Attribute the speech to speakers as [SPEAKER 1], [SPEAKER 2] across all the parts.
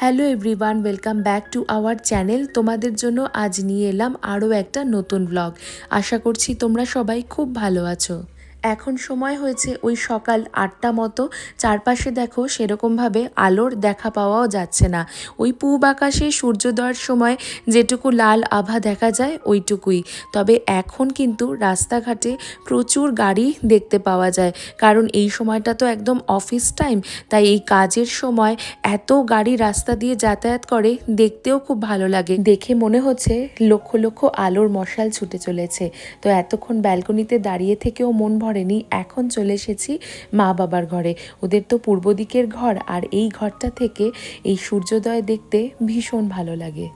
[SPEAKER 1] Hello everyone welcome back to our channel তোমাদের জন্য আজ নিয়ে এলাম আরও একটা নতুন ব্লগ আশা করছি তোমরা সবাই খুব ভালো আছো। এখন সময় হয়েছে ওই সকাল আটটা মতো। চারপাশে দেখো সেরকমভাবে আলোর দেখা পাওয়াও যাচ্ছে না। ওই পূব আকাশে সূর্যোদয়ের সময় যেটুকু লাল আভা দেখা যায় ওইটুকুই। তবে এখন কিন্তু রাস্তাঘাটে প্রচুর গাড়ি দেখতে পাওয়া যায়। কারণ এই সময়টা তো একদম অফিস টাইম। তাই এই কাজের সময় এত গাড়ি রাস্তা দিয়ে যাতায়াত করে দেখতেও খুব ভালো লাগে। দেখে মনে হচ্ছে লক্ষ লক্ষ আলোর মশাল ছুটে চলেছে। তো এতক্ষণ ব্যালকনিতে দাঁড়িয়ে থেকেও মন ভরেনি এখন চলে এসেছি মা বাবার ঘরে। ওদের তো পূর্ব দিকের ঘর, আর এই ঘরটা থেকে এই সূর্যোদয় দেখতে ভীষণ ভালো লাগে।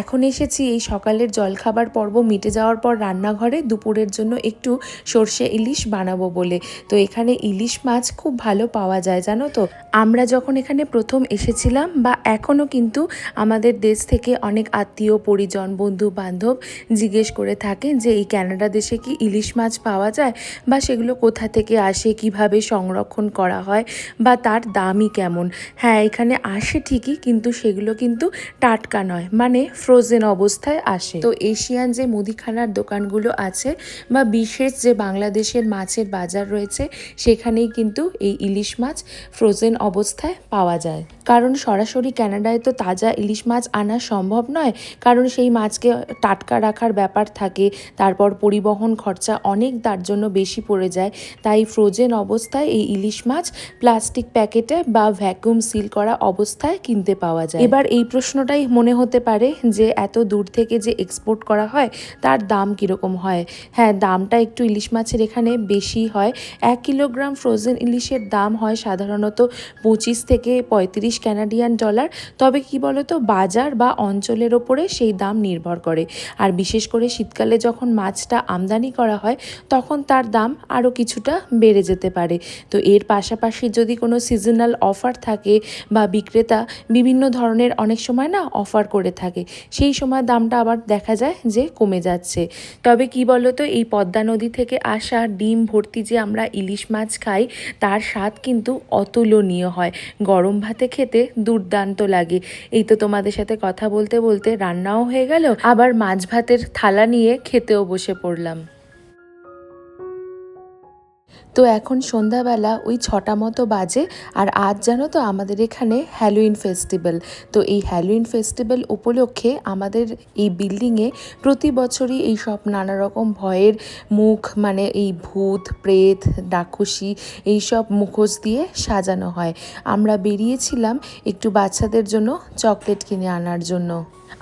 [SPEAKER 1] এখন এসেছি এই সকালের জলখাবার পর্ব মিটে যাওয়ার পর রান্নাঘরে, দুপুরের জন্য একটু সর্ষে ইলিশ বানাবো বলে। তো এখানে ইলিশ মাছ খুব ভালো পাওয়া যায়, জানো তো? আমরা যখন এখানে প্রথম এসেছিলাম বা এখনও কিন্তু আমাদের দেশ থেকে অনেক আত্মীয়, পরিজন বন্ধু বান্ধব জিজ্ঞেস করে থাকে যে এই ক্যানাডা দেশে কি ইলিশ মাছ পাওয়া যায় বা সেগুলো কোথা থেকে আসে, কীভাবে সংরক্ষণ করা হয় বা তার দামই কেমন? হ্যাঁ এখানে আসে ঠিকই কিন্তু সেগুলো কিন্তু টাটকা নয়। মানে ফ্রোজেন অবস্থায় আসে। তো এশিয়ান যে মুদিখানার দোকানগুলো আছে বা বিশেষ যে বাংলাদেশের মাছের বাজার রয়েছে, সেখানেই কিন্তু এই ইলিশ মাছ ফ্রোজেন অবস্থায় পাওয়া যায়। কারণ সরাসরি ক্যানাডায় তো তাজা ইলিশ মাছ আনা সম্ভব নয়। কারণ সেই মাছকে টাটকা রাখার ব্যাপার থাকে, তারপর পরিবহন খরচা অনেক তার জন্য বেশি পড়ে যায়। তাই ফ্রোজেন অবস্থায় এই ইলিশ মাছ প্লাস্টিক প্যাকেটে বা ভ্যাকুম সিল করা অবস্থায় কিনতে পাওয়া যায়। এবার এই প্রশ্নটাই মনে হতে পারে যে এত দূর থেকে যে এক্সপোর্ট করা হয়, তার দাম কীরকম হয়? হ্যাঁ দামটা একটু ইলিশ মাছের এখানে বেশি হয়। এক কিলোগ্রাম ফ্রোজেন ইলিশের দাম হয় সাধারণত পঁচিশ থেকে পঁয়ত্রিশ ক্যানাডিয়ান ডলার তবে কি বলতো, বাজার বা অঞ্চলের ওপরে সেই দাম নির্ভর করে। আর বিশেষ করে শীতকালে যখন মাছটা আমদানি করা হয়, তখন তার দাম আরও কিছুটা বেড়ে যেতে পারে। তো এর পাশাপাশি যদি কোনো সিজনাল অফার থাকে বা বিক্রেতা বিভিন্ন ধরনের অনেক সময় না অফার করে থাকে সেই সময় দামটা আবার দেখা যায় যে কমে যাচ্ছে। তবে কি বলতো, এই পদ্মা নদী থেকে আসা ডিম ভর্তি যে আমরা ইলিশ মাছ খাই, তার স্বাদ কিন্তু অতুলনীয় হয়। গরম ভাতে খেতে দুর্দান্ত লাগে। এই তো তোমাদের সাথে কথা বলতে বলতে রান্নাও হয়ে গেল, আবার মাছ ভাতের থালা নিয়ে খেতেও বসে পড়লাম। তো এখন সন্ধ্যাবেলা ওই ছটা মতো বাজে আর আজ জানো তো আমাদের এখানে হ্যালোইন ফেস্টিভ্যাল তো এই হ্যালোইন ফেস্টিভ্যাল উপলক্ষে আমাদের এই বিল্ডিংয়ে প্রতি বছরই এই সব নানা রকম ভয়ের মুখ মানে এই ভূত, প্রেত ডাকুশি এই সব মুখোশ দিয়ে সাজানো হয়। আমরা বেরিয়েছিলাম একটু বাচ্চাদের জন্য চকলেট কিনে আনার জন্য।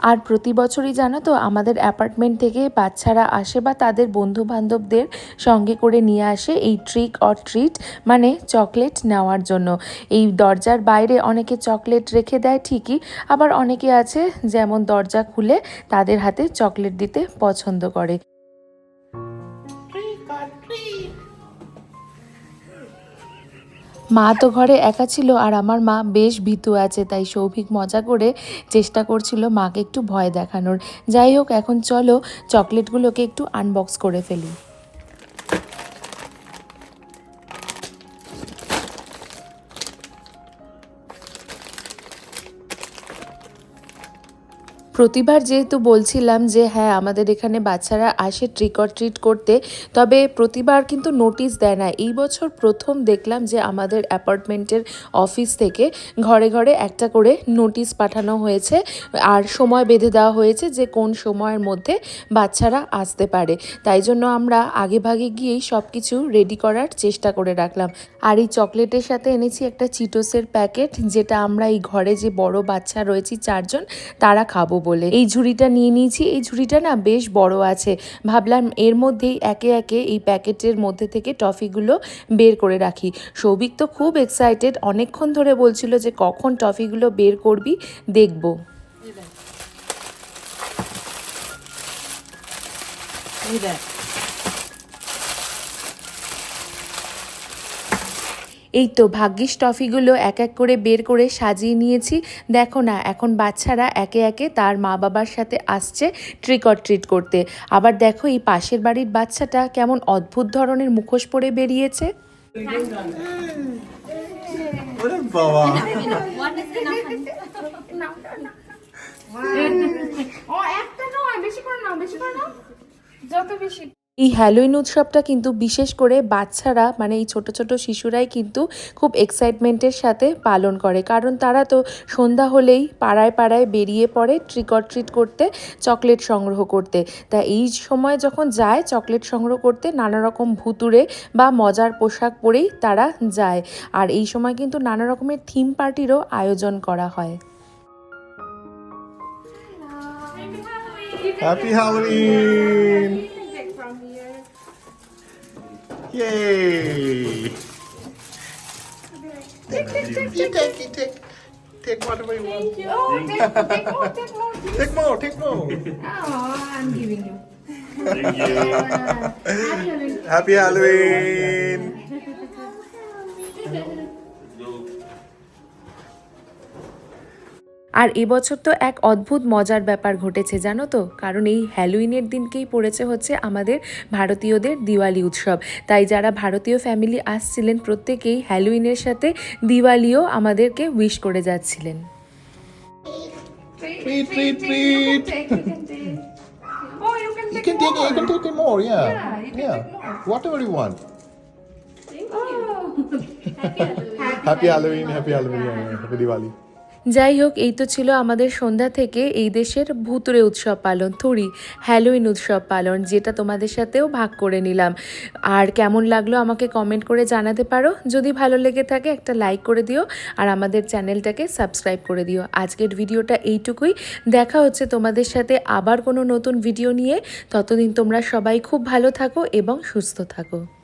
[SPEAKER 1] আর প্রতি বছরই জানো তো আমাদের অ্যাপার্টমেন্ট থেকে বাচ্চারা আসে বা তাদের বন্ধু বান্ধবদের সঙ্গে করে নিয়ে আসে এই ট্রিক অর ট্রিট মানে চকলেট নেওয়ার জন্য। এই দরজার বাইরে অনেকে চকলেট রেখে দেয় ঠিকই, আবার অনেকে আছে যেমন দরজা খুলে তাদের হাতে চকলেট দিতে পছন্দ করে। মা তো ঘরে একা ছিল আর আমার মা বেশ ভীতু আছে, তাই সৌভিক মজা করে চেষ্টা করছিল মাকে একটু ভয় দেখানোর। যাই হোক, এখন চলো চকলেটগুলোকে একটু আনবক্স করে ফেলি। প্রতিবার যেহেতু বলছিলাম যে হ্যাঁ আমাদের এখানে বাচ্চারা আসে ট্রিক অর ট্রিট করতে, তবে প্রতিবার কিন্তু নোটিশ দেয় না। এই বছর প্রথম দেখলাম যে, আমাদের অ্যাপার্টমেন্টের অফিস থেকে ঘরে ঘরে একটা করে নোটিশ পাঠানো হয়েছে। আর সময় বেঁধে দেওয়া হয়েছে যে, কোন সময়ের মধ্যে বাচ্চারা আসতে পারে। তাই জন্য আমরা আগে ভাগে গিয়েই সব কিছু রেডি করার চেষ্টা করে রাখলাম। আর এই চকলেটের সাথে এনেছি একটা চিটোসের প্যাকেট যেটা আমরা এই ঘরে যে বড় বাচ্চা রয়েছি চারজন, তারা খাব বলে। এই ঝুড়িটা নিয়ে নিয়েছি। এই ঝুড়িটা না বেশ বড় আছে। ভাবলাম এর মধ্যেই একে একে এই প্যাকেটের মধ্যে থেকে টফিগুলো বের করে রাখি। সৌভিক তো খুব এক্সাইটেড অনেকক্ষণ ধরে বলছিল যে কখন টফিগুলো বের করবি দেখব।
[SPEAKER 2] দেখ।
[SPEAKER 1] এই তো ভাগ্যিস টফিগুলো এক এক করে বের করে সাজিয়ে নিয়েছি। দেখো না এখন বাচ্চারা একে একে তার মা বাবার সাথে আসছে ট্রিক অর ট্রিট করতে। আবার দেখো এই পাশের বাড়ির বাচ্চাটা কেমন অদ্ভুত ধরনের মুখোশ পরে বেরিয়েছে।
[SPEAKER 2] বাবা।
[SPEAKER 3] One is enough, honey.
[SPEAKER 1] ও একটা নয় বেশি করে নাও বেশি করে নাও। যত বেশি এই হ্যালোইন উৎসবটা কিন্তু বিশেষ করে বাচ্চারা মানে এই ছোট ছোট শিশুরাই কিন্তু খুব এক্সাইটমেন্টের সাথে পালন করে। কারণ তারা তো সন্ধ্যা হলেই পাড়ায় পাড়ায় বেরিয়ে পড়ে ট্রিক অর ট্রিট করতে চকলেট সংগ্রহ করতে। তা এই সময় যখন যায় চকলেট সংগ্রহ করতে নানা রকম ভুতুরে বা মজার পোশাক পরেই তারা যায়। আর এই সময় কিন্তু নানা রকমের থিম পার্টিরও আয়োজন করা হয়।
[SPEAKER 2] Happy Halloween Yay! You take, you take, take whatever you want.
[SPEAKER 1] Oh, take, take more, take more.
[SPEAKER 2] Take more, take more.
[SPEAKER 1] Oh, I'm giving you.
[SPEAKER 2] Thank you. Happy Halloween.
[SPEAKER 1] আর এবছর তো এক অদ্ভুত মজার ব্যাপার ঘটেছে জানো তো কারণ এই হ্যালোইনের দিনকেই পড়েছে হচ্ছে আমাদের ভারতীয়দের দিওয়ালি উৎসব তাই যারা ভারতীয় ফ্যামিলি আসছিলেন প্রত্যেকেই হ্যালোইনের সাথে দিওয়ালিও আমাদেরকে উইশ করে যাচ্ছিলেন
[SPEAKER 2] Treat, treat, treat.
[SPEAKER 1] Oh, you can
[SPEAKER 2] You can take, you can take more, yeah. Yeah. Whatever you want. Happy Halloween, happy Halloween, happy Diwali.
[SPEAKER 1] যাই হোক, এই তো ছিল আমাদের সন্ধ্যা থেকে এই দেশের ভুতুরে উৎসব পালন থুরি হ্যালোইন উৎসব পালন, যেটা তোমাদের সাথেও ভাগ করে নিলাম। আর কেমন লাগল আমাকে কমেন্ট করে জানাতে পারো। যদি ভালো লেগে থাকে, একটা লাইক করে দিও, আর আমাদের চ্যানেলটাকে সাবস্ক্রাইব করে দিও। আজকের ভিডিওটা এইটুকুই। দেখা হচ্ছে তোমাদের সাথে আবার কোনো নতুন ভিডিও নিয়ে। ততদিন তোমরা সবাই খুব ভালো থাকো এবং সুস্থ থাকো।